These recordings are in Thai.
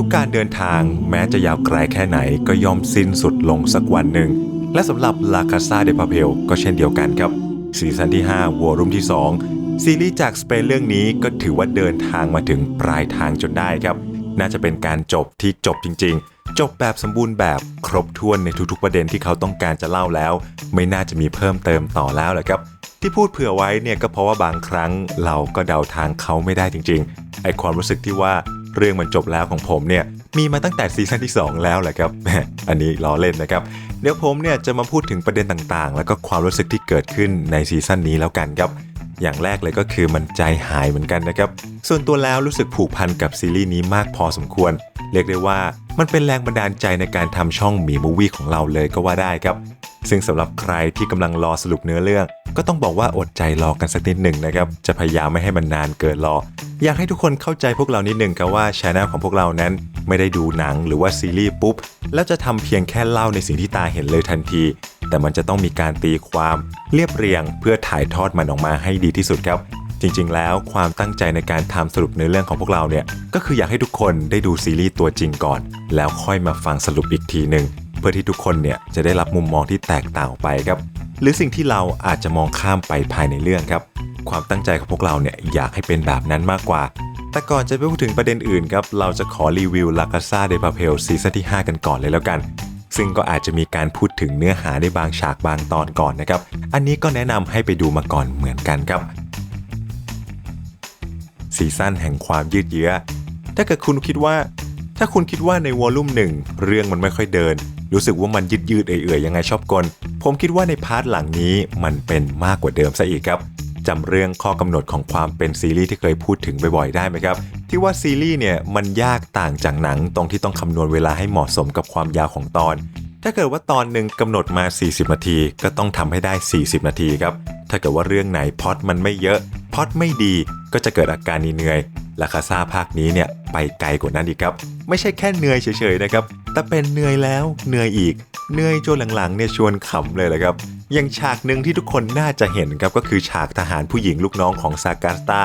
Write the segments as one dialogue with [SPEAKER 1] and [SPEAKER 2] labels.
[SPEAKER 1] ทุกการเดินทางแม้จะยาวไกลแค่ไหนก็ย่อมสิ้นสุดลงสักวันหนึ่ง และสำหรับลาคาซาเดปาเพลก็เช่นเดียวกันครับซีซั่นที่ 5 วอรุ่มที่ 2 ซีรีส์จากสเปนเรื่องนี้ก็ถือว่าเดินทางมาถึงปลายทางจนได้ครับ น่าจะเป็นการจบที่จบจริง ๆ จบแบบสมบูรณ์แบบครบถ้วนในทุกๆประเด็นที่เขาต้องการจะเล่าแล้ว ไม่น่าจะมีเพิ่มเติมต่อแล้วแหละครับ ที่พูดเผื่อไว้เนี่ยก็เพราะว่าบางครั้งเราก็เดาทางเขาไม่ได้จริงๆไอความรู้สึกที่ว่า เรื่องมันจบแล้วของผมเนี่ยมีมาตั้งแต่ซีซั่นที่ 2 แล้วแหละครับ อันนี้ล้อเล่นนะครับ เดี๋ยวผมเนี่ยจะมาพูดถึงประเด็นต่างๆ แล้วก็ความรู้สึกที่เกิดขึ้นในซีซั่นนี้แล้วกันครับ อย่างแรกเลยก็คือมันใจหายเหมือนกันนะครับ ส่วนตัวแล้วรู้สึกผูกพันกับซีรีส์นี้มากพอสมควร เรียกได้ว่ามันเป็นแรงบันดาลใจในการทำช่องมีมูวี่ของเราเลยก็ว่าได้ครับ ซึ่งสำหรับใครที่กำลังรอสรุปเนื้อเรื่อง ก็ต้องบอกว่าอดใจรอกันสักนิดหนึ่งนะครับ จะพยายามไม่ให้มันนานเกินรอ อยากให้ทุกคนเข้าใจพวกเรานิดหนึ่งครับว่าช anel ของพวกเรานั้นไม่ได้ดูหนังหรือว่าซีรีส์ปุ๊บ แล้วจะทำเพียงแค่เล่าในสิ่งที่ตาเห็นเลยทันที แต่มันจะต้องมีการตีความเรียบเรียง เพื่อถ่ายทอดมันออกมาให้ดีที่สุดครับจริงๆ แล้วความตั้งใจในการทำสรุปเนื้อเรื่องของพวกเราเนี่ย ก็คืออยากให้ทุกคนได้ดูซีรีส์ตัวจริงก่อน แล้วค่อยมาฟังสรุปอีกทีหนึ่ง เพื่อที่ทุกคนเนี่ยจะได้รับมุมมองที่แตกต่างออกไปครับ หรือสิ่งที่เราอาจจะมองข้ามไปภายในเรื่องครับ ความตั้งใจของพวกเราเนี่ยอยากให้เป็นแบบนั้นมากกว่า แต่ก่อนจะไปพูดถึงประเด็นอื่นครับ เราจะขอรีวิวลากาซาเดปาเพลซีซั่นที่ 5 กันก่อนเลยแล้วกัน ซึ่งก็อาจจะมีการพูดถึงเนื้อหาได้บางฉากบางตอนก่อนนะครับ อันนี้ก็แนะนำให้ไปดูมาก่อนเหมือนกันครับซีซั่นแห่งความยืดเยื้อ ถ้าเกิดคุณคิดว่า ถ้าคุณคิดว่าในวอลลุ่มหนึ่งเรื่องมันไม่ค่อยเดิน รู้สึกว่ามันยืดยืดเอื่อยๆยังไงชอบกล ผมคิดว่าในพาร์ทหลังนี้มันเป็นมากกว่าเดิมซะอีกครับจำเรื่องข้อกำหนดของความเป็นซีรีส์ที่เคยพูดถึงบ่อยๆได้ไหมครับ ที่ว่าซีรีส์เนี่ยมันยากต่างจากหนังตรงที่ต้องคำนวณเวลาให้เหมาะสมกับความยาวของตอน ถ้าเกิดว่าตอนหนึ่งกำหนดมา 40 นาที ก็ต้องทำให้ได้ 40 นาทีครับถ้าเกิดว่าเรื่องไหนพอตมันไม่เยอะพอตไม่ดีก็จะเกิดอาการเหนื่อย ละคาซาภาคนี้เนี่ยไปไกลกว่านั้นอีกครับ ไม่ใช่แค่เหนื่อยเฉยๆนะครับ แต่เป็นเหนื่อยแล้วเหนื่อยอีกเหนื่อยจนหลังๆเนี่ยชวนขำเลยแหละครับ อย่างฉากหนึ่งที่ทุกคนน่าจะเห็นครับก็คือฉากทหารผู้หญิงลูกน้องของซากาสตา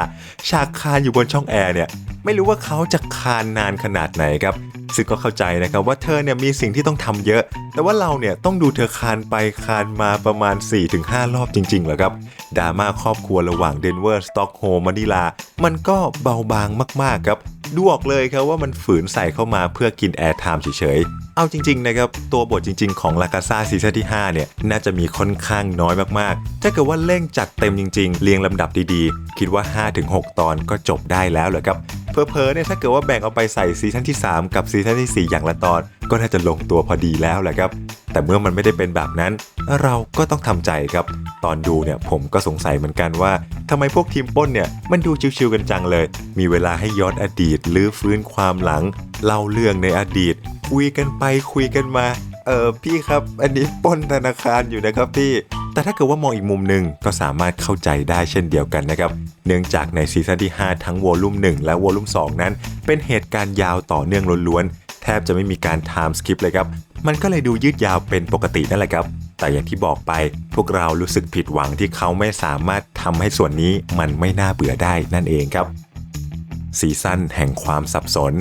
[SPEAKER 1] ฉากคานอยู่บนช่องแอร์เนี่ยไม่รู้ว่าเขาจะคานนานขนาดไหนครับซึ่งก็เข้าใจนะครับว่าเธอเนี่ยมีสิ่งที่ต้องทำเยอะ แต่ว่าเราเนี่ยต้องดูเธอคานไปคานมาประมาณ 4-5 รอบจริงๆเหรอครับดราม่าครอบครัวระหว่างเดนเวอร์สต็อกโฮล์มมะนิลา มันก็เบาบางมากๆครับ ดูออกเลยครับว่ามันฝืนใส่เข้ามาเพื่อกินแอร์ไทม์เฉยๆ เอาจริงๆนะครับตัวบทจริง ๆ ของลากาซาซีซั่นที่ 5 เนี่ย น่าจะมีค่อนข้างน้อยมากๆ ถ้าเกิดว่าเร่งจัดเต็มจริง ๆ เรียงลำดับดีๆ คิดว่า 5-6 ตอนก็จบได้แล้วเหรอครับเพอเพอเนี่ยถ้าเกิดว่าแบ่งเอาไปใส่ซีซั่นที่ 3 กับซีซั่นทีสี่4 อย่างละตอน ก็น่าจะลงตัวพอดีแล้วแหละครับ แต่เมื่อมันไม่ได้เป็นแบบนั้น เราก็ต้องทำใจครับ ตอนดูเนี่ยผมก็สงสัยเหมือนกันว่าทำไมพวกทีมป้นเนี่ยมันดูชิวๆกันจังเลย มีเวลาให้ย้อนอดีตหรือฟื้นความหลัง เล่าเรื่องในอดีต คุยกันไปคุยกันมา เออพี่ครับ อันนี้ป้นธนาคารอยู่นะครับพี่แต่ถ้าเกิดว่ามองอีกมุมหนึ่งก็สามารถเข้าใจได้เช่นเดียวกันนะครับ เนื่องจากในซีซั่นที่ 5 ทั้งวอลลุ่ม1 และวอลลุ่ม2 นั้น เป็นเหตุการณ์ยาวต่อเนื่องล้วนๆ แทบจะไม่มีการไทม์สคิปเลยครับ มันก็เลยดูยืดยาวเป็นปกตินั่นแหละครับ แต่อย่างที่บอกไปพวกเรารู้สึกผิดหวังที่เขาไม่สามารถทำให้ส่วนนี้มันไม่น่าเบื่อได้นั่นเองครับ ซีซั่นแห่งความสับสน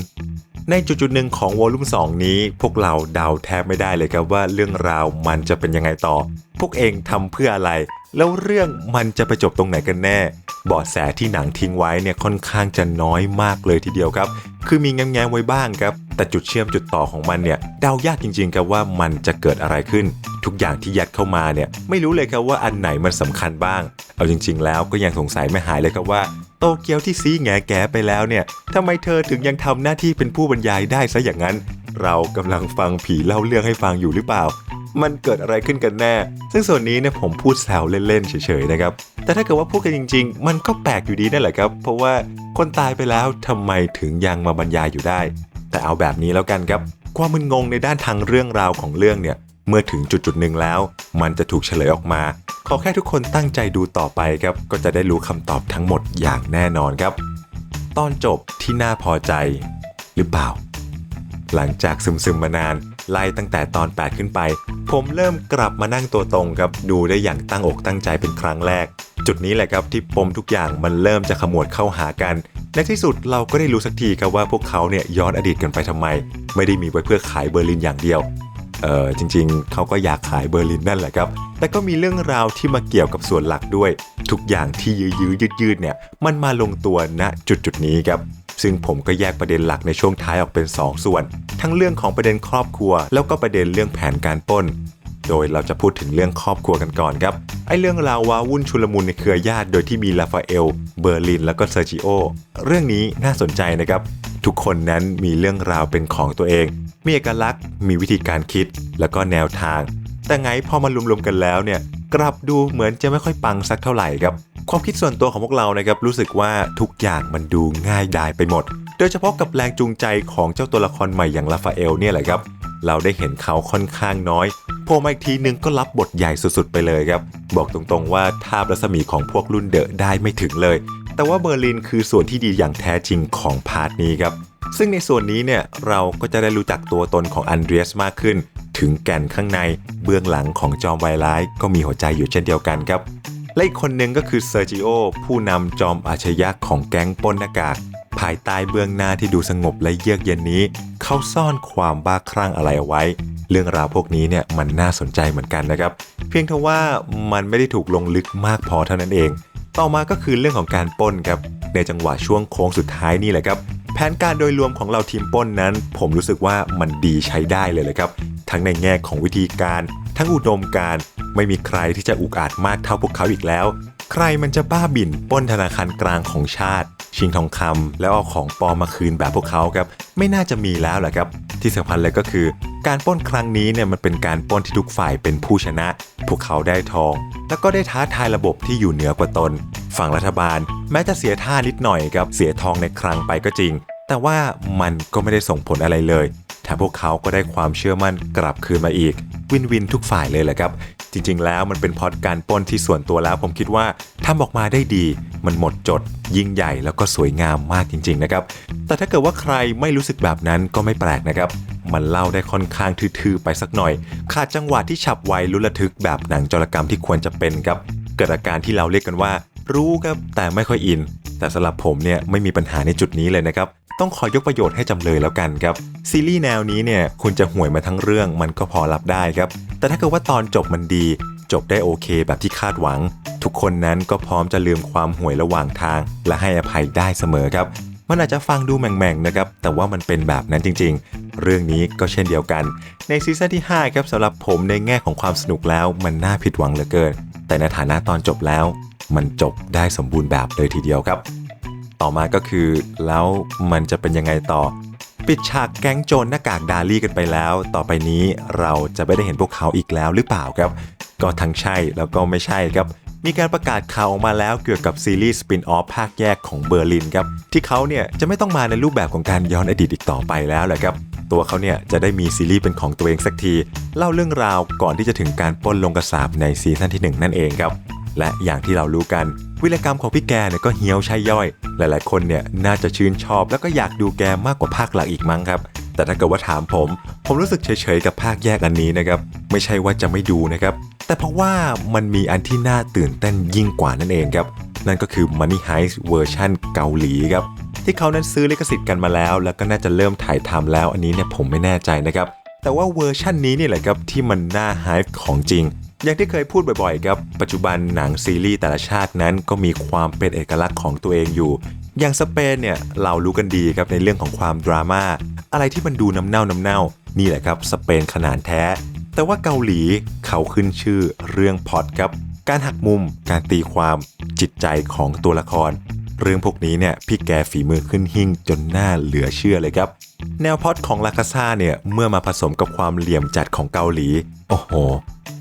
[SPEAKER 1] ในจุดจุดหนึ่งของวอลลุ่ม2 นี้ พวกเราเดาแทบไม่ได้เลยครับว่าเรื่องราวมันจะเป็นยังไงต่อ พวกเองทำเพื่ออะไร แล้วเรื่องมันจะไปจบตรงไหนกันแน่ บาะแสที่หนังทิ้งไว้เนี่ยค่อนข้างจะน้อยมากเลยทีเดียวครับ คือมีแง้มๆไว้บ้างครับ แต่จุดเชื่อมจุดต่อของมันเนี่ยเดายากจริงๆครับว่ามันจะเกิดอะไรขึ้น ทุกอย่างที่ยัดเข้ามาเนี่ยไม่รู้เลยครับว่าอันไหนมันสำคัญบ้าง เอาจริง ๆ แล้วก็ยังสงสัยไม่หายเลยครับว่าโตเกียวที่ซีแงแกไปแล้วเนี่ยทำไมเธอถึงยังทำหน้าที่เป็นผู้บรรยายได้ซะอย่างนั้น เรากำลังฟังผีเล่าเรื่องให้ฟังอยู่หรือเปล่า มันเกิดอะไรขึ้นกันแน่ ซึ่งส่วนนี้เนี่ยผมพูดแซวเล่นๆเฉยๆนะครับ แต่ถ้าเกิดว่าพูดกันจริง ๆ มันก็แปลกอยู่ดีนั่นแหละครับ เพราะว่าคนตายไปแล้วทำไมถึงยังมาบรรยายอยู่ได้ แต่เอาแบบนี้แล้วกันครับ ความมึนงงในด้านทางเรื่องราวของเรื่องเนี่ย เมื่อถึงจุดๆหนึ่งแล้ว มันจะถูกเฉลยออกมา ขอแค่ทุกคนตั้งใจดูต่อไปครับ ก็จะได้รู้คำตอบทั้งหมดอย่างแน่นอนครับ ตอนจบที่น่าพอใจ หรือเปล่า หลังจากซึมๆมานาน ไล่ตั้งแต่ตอน 8 ขึ้นไป ผมเริ่มกลับมานั่งตัวตรงครับ ดูได้อย่างตั้งอกตั้งใจเป็นครั้งแรก จุดนี้แหละครับที่ปมทุกอย่างมันเริ่มจะขมวดเข้าหากัน ในที่สุดเราก็ได้รู้สักทีครับว่าพวกเขาเนี่ยย้อนอดีตกันไปทำไม ไม่ได้มีไว้เพื่อขายเบอร์ลินอย่างเดียวเออจริงๆ เขาก็อยากขายเบอร์ลินนั่นแหละครับ แต่ก็มีเรื่องราวที่มาเกี่ยวกับส่วนหลักด้วย ทุกอย่างที่ยื้อยืดยืดเนี่ย มันมาลงตัวณจุดจุดนี้ครับ ซึ่งผมก็แยกประเด็นหลักในช่วงท้ายออกเป็น 2 ส่วน ทั้งเรื่องของประเด็นครอบครัว แล้วก็ประเด็นเรื่องแผนการป้น โดยเราจะพูดถึงเรื่องครอบครัวกันก่อนครับ ไอ้เรื่องราวว้าวุ่นชุลมุนในเครือญาติ โดยที่มีลาฟาเอล เบอร์ลิน แล้วก็เซอร์จิโอ เรื่องนี้น่าสนใจนะครับ ทุกคนนั้นมีเรื่องราวเป็นของตัวเอง มีเอกลักษณ์ มีวิธีการคิด แล้วก็แนวทาง แต่ไงพอมารวมๆกันแล้วเนี่ย กลับดูเหมือนจะไม่ค่อยปังสักเท่าไหร่ครับ ความคิดส่วนตัวของพวกเรานะครับรู้สึกว่าทุกอย่างมันดูง่ายดายไปหมด โดยเฉพาะกับแรงจูงใจของเจ้าตัวละครใหม่อย่างลาฟาเอลเนี่ยแหละครับ เราได้เห็นเขาค่อนข้างน้อยโผล่มาอีกทีนึงก็รับบทใหญ่สุดๆ ไปเลยครับ บอกตรงๆว่าทาบรัศมีของพวกรุ่นเดอะได้ไม่ถึงเลย แต่ว่าเบอร์ลินคือส่วนที่ดีอย่างแท้จริงของพาร์ทนี้ครับซึ่งในส่วนนี้เนี่ยเราก็จะได้รู้จักตัวตนของอันเดรียสมากขึ้น ถึงแก่นข้างในเบื้องหลังของจอมไวร้ายก็มีหัวใจอยู่เช่นเดียวกันครับ และอีกคนหนึ่งก็คือเซอร์จิโอผู้นำจอมอาชญะของแก๊งป้นหน้ากาก ภายใต้เบื้องหน้าที่ดูสงบและเยือกเย็นนี้ เขาซ่อนความบ้าคลั่งอะไรเอาไว้ เรื่องราวพวกนี้เนี่ยมันน่าสนใจเหมือนกันนะครับ เพียงแต่ว่ามันไม่ได้ถูกลงลึกมากพอเท่านั้นเอง ต่อมาก็คือเรื่องของการปล้นครับในจังหวะช่วงโค้งสุดท้ายนี่แหละครับแผนการโดยรวมของเราทีมป้นนั้น ผมรู้สึกว่ามันดีใช้ได้เลยเลยครับ ทั้งในแง่ของวิธีการ ทั้งอุดมการ ไม่มีใครที่จะอุกอาจมากเท่าพวกเขาอีกแล้ว ใครมันจะบ้าบิ่นป้นธนาคารกลางของชาติ ชิงทองคำแล้วเอาของปลอมมาคืนแบบพวกเขาครับ ไม่น่าจะมีแล้วแหละครับ ที่สำคัญเลยก็คือ การป้นครั้งนี้เนี่ยมันเป็นการป้นที่ทุกฝ่ายเป็นผู้ชนะ พวกเขาได้ทอง แล้วก็ได้ท้าทายระบบที่อยู่เหนือกว่าตน ฝั่งรัฐบาล แม้จะเสียท่านิดหน่อยครับเสียทองในครั้งไปก็จริง แต่ว่ามันก็ไม่ได้ส่งผลอะไรเลย แถมพวกเขาก็ได้ความเชื่อมั่นกลับคืนมาอีก วินวินทุกฝ่ายเลยแหละครับ จริงๆ แล้วมันเป็นพอดการป้นที่ส่วนตัวแล้ว ผมคิดว่าทำออกมาได้ดี มันหมดจด ยิ่งใหญ่แล้วก็สวยงามมากจริง ๆ นะครับ แต่ถ้าเกิดว่าใครไม่รู้สึกแบบนั้นก็ไม่แปลกนะครับมันเล่าได้ค่อนข้างทื่อๆไปสักหน่อย ขาดจังหวะที่ฉับไวลุระทึกแบบหนังจรกรรมที่ควรจะเป็นครับ เกิดอาการที่เราเรียกกันว่า รู้ครับแต่ไม่ค่อยอิน แต่สำหรับผมเนี่ยไม่มีปัญหาในจุดนี้เลยนะครับ ต้องขอยกประโยชน์ให้จำเลยแล้วกันครับ ซีรีส์แนวนี้เนี่ยคุณจะห่วยมาทั้งเรื่องมันก็พอรับได้ครับ แต่ถ้าเกิดว่าตอนจบมันดี จบได้โอเคแบบที่คาดหวัง ทุกคนนั้นก็พร้อมจะลืมความห่วยระหว่างทาง และให้อภัยได้เสมอครับ มันอาจจะฟังดูแหม่งๆนะครับ แต่ว่ามันเป็นแบบนั้นจริง ๆ เรื่องนี้ก็เช่นเดียวกัน ในซีซั่นที่ 5 ครับสำหรับผมในแง่ของความสนุกแล้วมันน่าผิดหวังเหลือเกิน แต่ในฐานะตอนจบแล้ว มันจบได้สมบูรณ์แบบเลยทีเดียวครับ ต่อมาก็คือ แล้วมันจะเป็นยังไงต่อ ปิดฉากแก๊งโจรหน้ากากดาลี่กันไปแล้ว ต่อไปนี้เราจะไม่ได้เห็นพวกเขาอีกแล้วหรือเปล่าครับ ก็ทั้งใช่แล้วก็ไม่ใช่ครับมีการประกาศข่าวออกมาแล้วเกี่ยวกับซีรีส์สปินออฟภาคแยกของเบอร์ลินครับ ที่เขาเนี่ยจะไม่ต้องมาในรูปแบบของการย้อนอดีตอีกต่อไปแล้วแหละครับ ตัวเขาเนี่ยจะได้มีซีรีส์เป็นของตัวเองสักที เล่าเรื่องราวก่อนที่จะถึงการปล้นลงกระสาบในซีซั่นที่ 1 นั่นเองครับ และอย่างที่เรารู้กัน วิรกรรมของพี่แกเนี่ยก็เฮี้ยวใช่ย่อย หลายๆ คนเนี่ยน่าจะชื่นชอบแล้วก็อยากดูแกมากกว่าภาคหลักอีกมั้งครับ แต่ถ้าเกิดว่าถามผม ผมรู้สึกเฉยๆกับภาคแยกอันนี้นะครับ ไม่ใช่ว่าจะไม่ดูนะครับ แต่เพราะว่ามันมีอันที่น่าตื่นเต้นยิ่งกว่านั่นเองครับ นั่นก็คือ Money Heist เวอร์ชันเกาหลีครับที่เขานั้นซื้อลิขสิทธิ์กันมาแล้ว แล้วก็น่าจะเริ่มถ่ายทำแล้วอันนี้เนี่ยผมไม่แน่ใจนะครับแต่ว่าเวอร์ชันนี้นี่แหละครับที่มันน่าไฮป์ของจริง อย่างที่เคยพูดบ่อยๆครับ ปัจจุบันหนังซีรีส์แต่ละชาตินั้นก็มีความเป็นเอกลักษณ์ของตัวเองอยู่ อย่างสเปนเนี่ยเรารู้กันดีครับในเรื่องของความดราม่าอะไรที่มันดูน้ำเน่าน้ำเน่า นี่แหละครับสเปนขนาดแท้ แต่ว่าเกาหลีเขาขึ้นชื่อเรื่องพอดครับ การหักมุมการตีความจิตใจของตัวละคร เรื่องพวกนี้เนี่ยพี่แกฝีมือขึ้นหิ่งจนหน่าเหลือเชื่อเลยครับ แนวพอดของลาคาซ่าเนี่ยเมื่อมาผสมกับความเหลี่ยมจัดของเกาหลี โอ้โห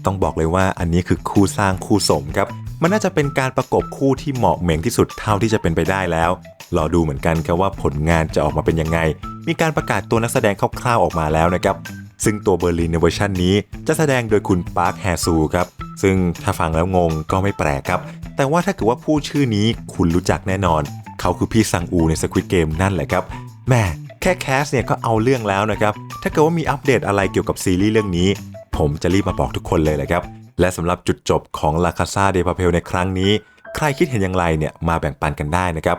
[SPEAKER 1] ต้องบอกเลยว่าอันนี้คือคู่สร้างคู่สมครับ มันน่าจะเป็นการประกบคู่ที่เหมาะเหม่งที่สุดเท่าที่จะเป็นไปได้แล้ว รอดูเหมือนกันครับว่าผลงานจะออกมาเป็นยังไง มีการประกาศตัวนักแสดงคร่าวๆออกมาแล้วนะครับ ซึ่งตัวเบอร์ลินในเวอร์ชันนี้จะแสดงโดยคุณปาร์คแฮซูครับ ซึ่งถ้าฟังแล้วงงก็ไม่แปลกครับ แต่ว่าถ้าเกิดว่าพูดชื่อนี้คุณรู้จักแน่นอน เขาคือพี่ซังอูในสควิตเกมนั่นแหละครับแม่ แค่แคสเนี่ยก็เอาเรื่องแล้วนะครับ ถ้าเกิดว่ามีอัปเดตอะไรเกี่ยวกับซีรีส์เรื่องนี้ ผมจะรีบมาบอกทุกคนเลยแหละครับ และสำหรับจุดจบของลาคาซาเดพาเพลในครั้งนี้ ใครคิดเห็นอย่างไรเนี่ยมาแบ่งปันกันได้นะครับ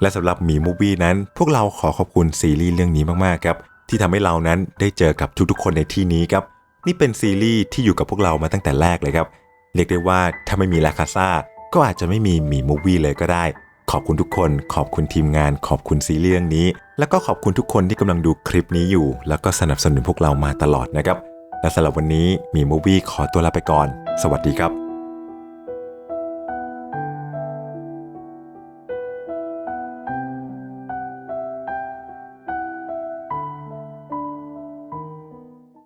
[SPEAKER 1] และสำหรับหมีมูวี่นั้น พวกเราขอขอบคุณซีรีส์เรื่องนี้มากๆครับที่ทำให้เรานั้นได้เจอกับทุกๆคนในที่นี้ครับนี่เป็นซีรีส์ที่อยู่กับพวกเรามาตั้งแต่แรกเลยครับเรียกได้ว่าถ้าไม่มีลาคาซาก็อาจจะไม่มีหมีมูวี่เลยก็ได้ ขอบคุณทุกคน ขอบคุณทีมงาน ขอบคุณซีรีส์เรื่องนี้ แล้วก็ขอบคุณทุกคนที่กำลังดูคลิปนี้อยู่ แล้วก็สนับสนุนพวกเรามาตลอดนะครับ และสำหรับวันนี้มีมูวี่ขอตัวลาไปก่อน สวัสดีครับ